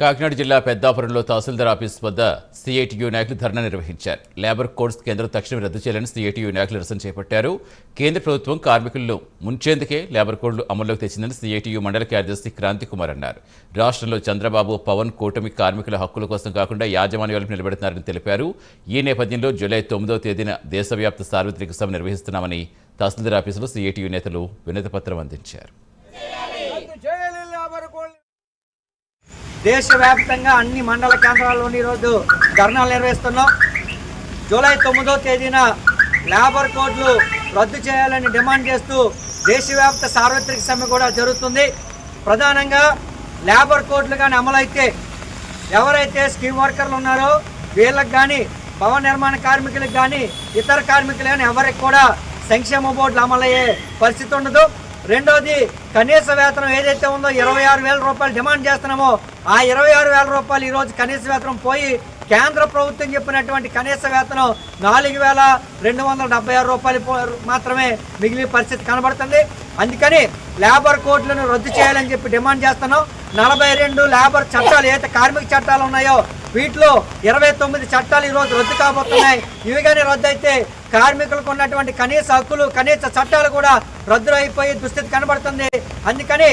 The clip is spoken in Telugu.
కాకినాడ జిల్లా పెద్దాపురంలో తహసీల్దార్ ఆఫీస్ వద్ద సిఐటియు నాయకులు ధర్నా నిర్వహించారు. లేబర్ కోడ్స్ కేంద్రం తక్షణం రద్దు చేయాలని సిఐటియు నాయకులు నిరసన చేపట్టారు. కేంద్ర ప్రభుత్వం కార్మికులను ముంచేందుకే లేబర్ కోడ్లు అమల్లోకి తెచ్చిందని సిఐటియు మండల కార్యదర్శి క్రాంతి కుమార్ అన్నారు. రాష్ట్రంలో చంద్రబాబు పవన్ కూటమి కార్మికుల హక్కుల కోసం కాకుండా యాజమాన్యాలకు నిలబెడుతున్నారని తెలిపారు. ఈ నేపథ్యంలో జూలై తొమ్మిదవ తేదీన దేశవ్యాప్త సార్వత్రిక సభ నిర్వహిస్తున్నామని తహసీల్దార్ ఆఫీసులో సిఐటియు నేతలు వినతిపత్రం అందించారు. దేశవ్యాప్తంగా అన్ని మండల కేంద్రాల్లోని ఈరోజు ధర్నాలు నిర్వహిస్తున్నాం. జూలై తొమ్మిదో తేదీన లేబర్ కోడ్లు రద్దు చేయాలని డిమాండ్ చేస్తూ దేశవ్యాప్త సార్వత్రిక సమ్మె కూడా జరుగుతుంది. ప్రధానంగా లేబర్ కోడ్లు కానీ అమలైతే ఎవరైతే స్కీమ్ వర్కర్లు ఉన్నారో వీళ్ళకి కానీ భవన నిర్మాణ కార్మికులకు కానీ ఇతర కార్మికులు కానీ ఎవరికి కూడా సంక్షేమ బోర్డులు అమలయ్యే పరిస్థితి ఉండదు. రెండోది కనీస వేతనం ఏదైతే ఉందో ఇరవై ఆరు వేల రూపాయలు డిమాండ్ చేస్తున్నామో ఆ ఇరవై ఆరు వేల రూపాయలు ఈరోజు కనీస వేతనం పోయి కేంద్ర ప్రభుత్వం చెప్పినటువంటి కనీస వేతనం నాలుగు వేల రెండు వందల డెబ్బై ఆరు రూపాయలు మాత్రమే మిగిలిన పరిస్థితి కనబడుతుంది. అందుకని లేబర్ కోడ్లను రద్దు చేయాలని చెప్పి డిమాండ్ చేస్తున్నాం నలభై రెండు లేబర్ చట్టాలు ఏదైతే కార్మిక చట్టాలు ఉన్నాయో వీటిలో ఇరవై తొమ్మిది చట్టాలు ఈరోజు రద్దు కాబోతున్నాయి. ఇవి కానీ రద్దు అయితే కార్మికులకు ఉన్నటువంటి కనీస హక్కులు కనీస చట్టాలు కూడా రద్దు అయిపోయి దుస్థితి కనబడుతుంది. అందుకని